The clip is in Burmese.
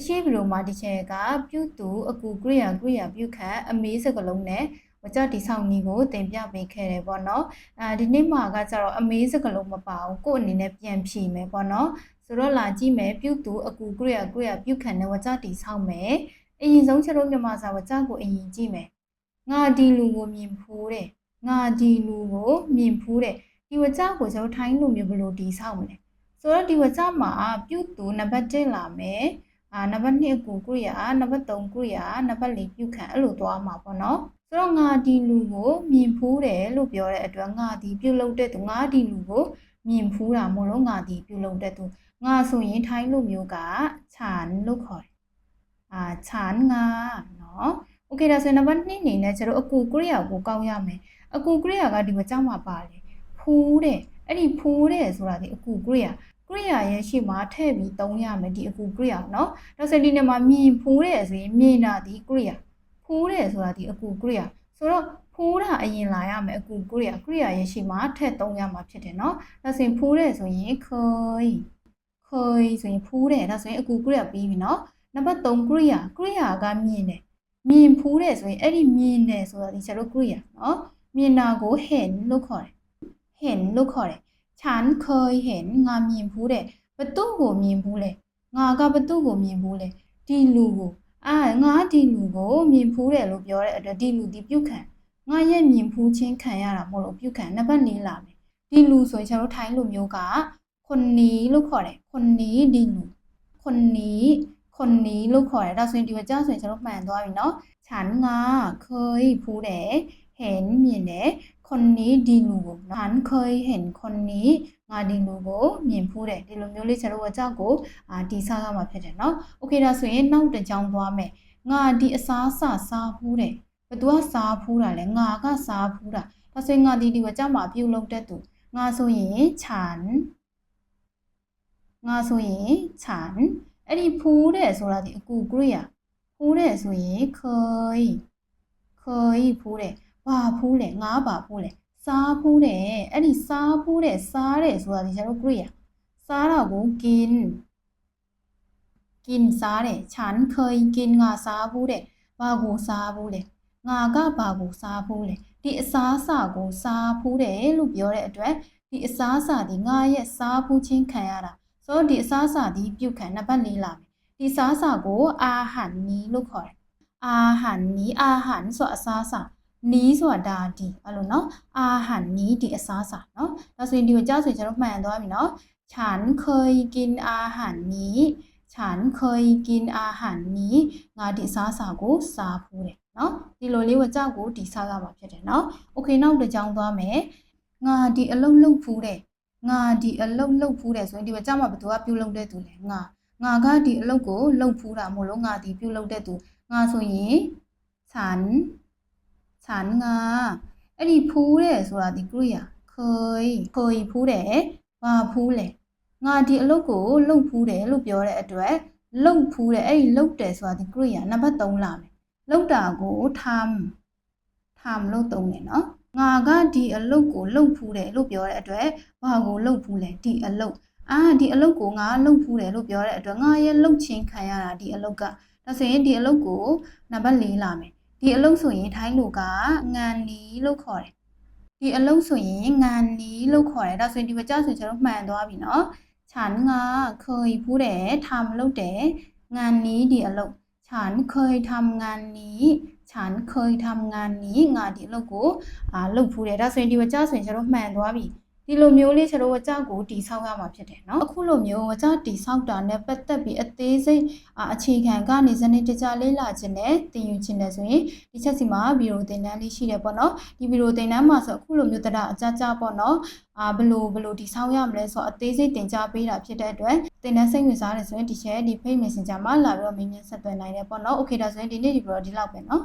အရှိဗီဒီယိုမှာဒီချက်ကပြုသူအကူကရိယာကရိယာပြုခန့်အမေးစကလုံးနဲ့ဝကြတိဆောင်နီကိုတင်ပြပေးခဲ့တယ်ပေါ့နော်အဲဒီနေ့မှာကကျတော့အမေးစကလုံးမပါဘူးကို့အနေနဲ့ပြန်ဖြေမယ်ပေါ့နော်ဆိုတော့လာကြည့်မယ်ပြုသူအကူကရိယာကရိယာပြုခန့်နဲ့ဝကြတိဆောင်မယ်အရင်ဆုံးချက်တော့မြန်မာစာဝကြကိုအရင်ကြည့်မယ်ငါဒီလူကိုမြင်ဖူးတယ်ငါဒီလူကိုမြင်ဖူးတယ်ဒီဝကြကိုကျွန်တော်ထိုင်းလူမျိုးဘယ်လိုတီးဆောင်မလဲဆိုတော့ဒီဝကြမှာပြုသူနံပါတ်1လာမယ် အာနံပါတ်2အကူကရိယာနံပါတ်3ကရိယာနံပါတ်4ပြုခန့်အဲ့လိုသွားမှာပေါ့နော်ဆိုတော့ငါဒီလူကိုမြင်ဖူးတယ်လို့ပြောတဲ့အတွက်ငါဒီပြုလုပ်တဲ့သူငါဒီလူကိုမြင်ဖူးတာမို့လို့ငါဒီပြုလုပ်တဲ့သူငါဆိုရင်ထိုင်းလူမျိုးကခြံလို့ခေါ်တယ်အာခြံငါနော်โอเคဒါဆိုရင်နံပါတ်2အနေနဲ့ကျတော့အကူကရိယာကိုကောက်ရမယ်အကူကရိယာကဒီမှာကြောက်မှာပါတယ်ဖူးတယ်အဲ့ဒီဖူးတယ်ဆိုတာဒီအကူကရိယာ ကရိယာရဲ့ရှိမှာထည့်ပြီးသုံးရမယ်ဒီအကူကရိယာနော်နောက်စတိနဲ့မှာမြင်ဖူးတဲ့အစဉ်မြင်တာဒီကရိယာဖူးတယ်ဆိုတာဒီအကူကရိယာဆိုတော့ဖူးတာအရင်လာရမယ်အကူကရိယာကရိယာရဲ့ရှိမှာထည့်သုံးရမှာဖြစ်တယ်နော်နောက်စင်ဖူးတယ်ဆိုရင်ခွိခွိဆိုရင်ဖူးတယ်ဒါဆိုရင်အကူကရိယာပြီးပြီနော်နံပါတ်3ကရိယာကရိယာကမြင်တယ်မြင်ဖူးတယ်ဆိုရင်အဲ့ဒီမြင်တယ်ဆိုတာဒီကျွန်တော်ကရိယာနော်မြင်တာကို hen လို့ခေါ်တယ် hen လို့ခေါ်တယ် ฉันเคยเห็นငါမြင်ဖူးတယ်ဘသူ့ကိုမြင်ဖူးလဲငါကဘသူ့ကိုမြင်ဖူးလဲဒီလူကိုအာငါဒီလူကိုမြင်ဖူးတယ်လို့ပြောတဲ့အတွက်ဒီလူဒီပြုတ်ခံငါရဲ့မြင်ဖူးချင်းခံရတာမဟုတ်လို့ပြုတ်ခံနံပါတ်၄လာမယ်ဒီလူဆိုရင်ကျွန်တော်ထိုင်းလူမျိုးကခွန်နီလို့ခေါ်တယ်ခွန်နီဒီလူခွန်နီခွန်နီလို့ခေါ်တယ်ဒါဆိုရင်ဒီကကြာဆိုရင်ကျွန်တော်မှန်သွားပြီเนาะฉันငါเคยဖူးတယ်เห็นမြင်တယ် คนนี้ဒီလူကိုฉันเคยเห็นคนนี้ငါဒီလူကိုမြင်ဖူးတယ်ဒီလိုမျိုးလေးကျွန်တော်ဝကြောက်ကိုအာတီးစားရမှာဖြစ်တယ်เนาะโอเคဒါဆိုရင်နောက်တစ်ကြောင်းသွားမယ်ငါဒီအစားအစာစားဖူးတယ်ဘသူကစားဖူးတာလဲငါကစားဖူးတာဒါဆိုရင်ငါဒီဒီဝကြောက်မှာပြုတ်လုံးတဲ့သူငါဆိုရင်ฉันငါဆိုရင်ฉันအဲ့ဒီဖူးတယ်ဆိုတာဒီအကူကရိယာဖူးတယ်ဆိုရင်เคยเคยဖူးတယ် ဘာဖူးလဲငါဘာဖူးလဲစားဖူးတယ်အဲ့ဒီစားဖူးတယ်စားတယ်ဆိုတာဒီကျွန်တော် great စားတာကိုกินกินစားတယ်ฉันเคยกินငါစားဖူးတယ်ဘာကိုစားဖူးလဲငါကဘာကိုစားဖူးလဲဒီအစားအစာကိုစားဖူးတယ်လို့ပြောတဲ့အတွက်ဒီအစားအစာဒီငါရဲ့စားဖူးခြင်းခံရတာဆိုတော့ဒီအစားအစာဒီပြုတ်ခံနံပါတ်၄လာမယ်ဒီစားအစာကိုအာဟန်နီလို့ခေါ်တယ်အာဟန်နီအာဟန်ဆိုအစားအစာ နီးဆိုတာဒါဒီအဲ့လိုနော်အာဟန်နီးဒီအစားအစာနော်ဒါဆိုရင်ဒီကိုကြားဆိုရင်ကျွန်တော်မှန်သွားပြီနော်ฉันเคยกินอาหารนี้ฉันเคยกินอาหารนี้ငါဒီအစားအစာကိုစားဖူးတယ်နော်ဒီလိုလေးဝကြောက်ကိုဒီစားရမှာဖြစ်တယ်နော်โอเคနောက်တစ်ကြောင်းသွားမယ်ငါဒီအလုံးလုံးဖူးတယ်ငါဒီအလုံးလုံးဖူးတယ်ဆိုရင်ဒီဝကြောက်မှာဘယ်သူကပြုတ်လုံးတဲ့သူလဲငါငါကဒီအလုံးကိုလုံဖူးတာမို့လို့ငါဒီပြုတ်လုံးတဲ့သူငါဆိုရင်ฉัน ฉันငါအဲ့ဒီဖူးတယ်ဆိုတာဒီကရိယာเคยเคยဖူးတယ်ဘာဖူးလဲငါဒီအလုပ်ကိုလှုပ်ဖူးတယ်လို့ပြောတဲ့အတွက်လှုပ်ဖူးတယ်အဲ့ဒီလှုပ်တယ်ဆိုတာဒီကရိယာနံပါတ်3လာမယ်လှုပ်တာကိုทำทำလို့သုံးတယ်နော်ငါကဒီအလုပ်ကိုလှုပ်ဖူးတယ်လို့ပြောတဲ့အတွက်ဘာကိုလှုပ်ဖူးလဲဒီအလုပ်အာဒီအလုပ်ကိုငါလှုပ်ဖူးတယ်လို့ပြောတဲ့အတွက်ငါရဲ့လှုပ်ချင်းခံရတာဒီအလုပ်ကဒါဆိုရင်ဒီအလုပ်ကိုနံပါတ်4လာမယ် ဒီအလုပ်ဆိုရင်ထိုင်းလူကငံနီလို့ခေါ်တယ်ဒီအလုပ်ဆိုရင်ငံနီလို့ခေါ်တယ်ဒါဆိုရင်ဒီဘကြဆိုရင်ကျွန်တော်မှန်သွားပြီเนาะฉันကเคยพูดတယ်ทำလုပ်တယ်งานนี้ဒီအလုပ်ฉันเคยทำงานนี้ฉันเคยทำงานนี้ငါဒီအလုပ်ကိုအာလုပ်ဖူးတယ်ဒါဆိုရင်ဒီဘကြဆိုရင်ကျွန်တော်မှန်သွားပြီ ဒီလိုမျိုးလေးကျွန်တော်ဝကြောက်ကိုတီဆောက်ရမှာဖြစ်တယ်เนาะအခုလိုမျိုးဝကြောက်တီဆောက်တာနဲ့ပတ်သက်ပြီးအသေးစိတ်အခြေခံကနေစနစ်တကျလေးလာခြင်းနဲ့သင်ယူခြင်းနဲ့ဆိုရင်ဒီချက်စီမှာဗီဒီယိုသင်တန်းလေးရှိတယ်ပေါ့နော်ဒီဗီဒီယိုသင်တန်းမှာဆိုအခုလိုမျိုးတရားအကြကြပေါ့နော်အာဘလို့ဘလို့တီဆောက်ရမလဲဆိုတော့အသေးစိတ်သင်ကြားပေးတာဖြစ်တဲ့အတွက်သင်တန်းစိတ်ဝင်စားတယ်ဆိုရင်ဒီ share ဒီ page messenger မှာလာပြီးတော့မေးမြန်းဆက်သွယ်နိုင်တယ်ပေါ့နော်โอเคဒါဆိုရင်ဒီနေ့ဒီဗီဒီယိုဒီလောက်ပဲเนาะ